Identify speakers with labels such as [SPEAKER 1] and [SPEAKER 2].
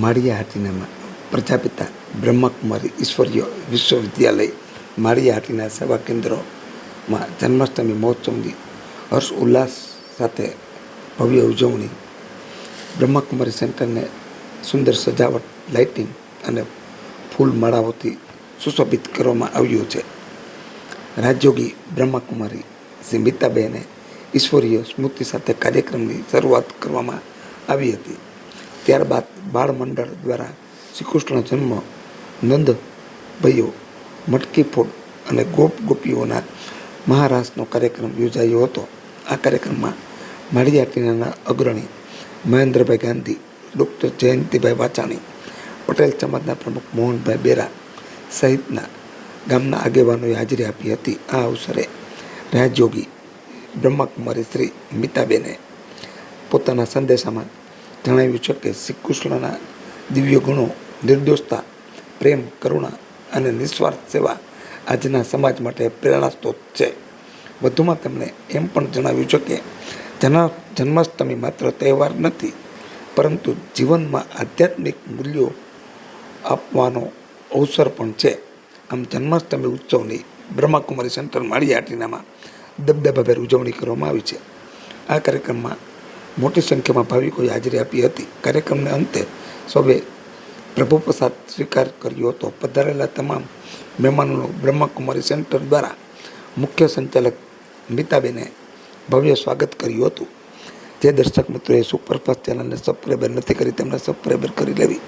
[SPEAKER 1] માળિયા હાટીનામાં પ્રજાપિતા બ્રહ્માકુમારી ઈશ્વરીય વિશ્વવિદ્યાલય માળિયા હાટીના સેવા કેન્દ્રોમાં જન્માષ્ટમી મહોત્સવની હર્ષ ઉલ્લાસ સાથે ભવ્ય ઉજવણી. બ્રહ્માકુમારી સેન્ટરને સુંદર સજાવટ, લાઇટિંગ અને ફૂલ માળાઓથી સુશોભિત કરવામાં આવ્યું છે. રાજયોગી બ્રહ્માકુમારી શ્રી મિતાબેને ઈશ્વરીય સ્મૃતિ સાથે કાર્યક્રમની શરૂઆત કરવામાં આવી હતી. ત્યારબાદ બાળ મંડળ દ્વારા શ્રીકૃષ્ણ જન્મ નંદ, ભાઈઓ, મટકી ફોડ અને ગોપ ગોપીઓના મહારાસનો કાર્યક્રમ યોજાયો હતો. આ કાર્યક્રમમાં માળીયાટીનાના અગ્રણી મહેન્દ્રભાઈ ગાંધી, ડૉક્ટર જયંતિભાઈ વાચાણી, પટેલ સમાજના પ્રમુખ મોહનભાઈ બેરા સહિતના ગામના આગેવાનોએ હાજરી આપી હતી. આ અવસરે રાજયોગી બ્રહ્માકુમારી શ્રી મિતાબેને પોતાના સંદેશામાં જણાવ્યું છે કે શ્રી કૃષ્ણના દિવ્ય ગુણો, નિર્દોષતા, પ્રેમ, કરુણા અને નિસ્વાર્થ સેવા આજના સમાજ માટે પ્રેરણા સ્ત્રોત છે. વધુમાં તેમણે એમ પણ જણાવ્યું છે કે જન, જન્માષ્ટમી માત્ર તહેવાર નથી, પરંતુ જીવનમાં આધ્યાત્મિક મૂલ્યો આપવાનો અવસર પણ છે. આમ જન્માષ્ટમી ઉત્સવની બ્રહ્માકુમારી સેન્ટર માળી આટીનામાં દબદબાભેર ઉજવણી કરવામાં આવી છે. આ કાર્યક્રમમાં મોટી સંખ્યામાં ભાવિકોએ હાજરી આપી હતી. કાર્યક્રમને અંતે સૌએ પ્રભુ પ્રસાદ સ્વીકાર કર્યો હતો. પધારેલા તમામ મહેમાનોનું બ્રહ્માકુમારી સેન્ટર દ્વારા મુખ્ય સંચાલક મિતાબેને ભવ્ય સ્વાગત કર્યું હતું. જે દર્શક મિત્રોએ સુપરફાસ્ટ ચેનલને સબસ્ક્રાઈબર નથી કરી તેમને સબસ્ક્રાઈબર કરી લેવી.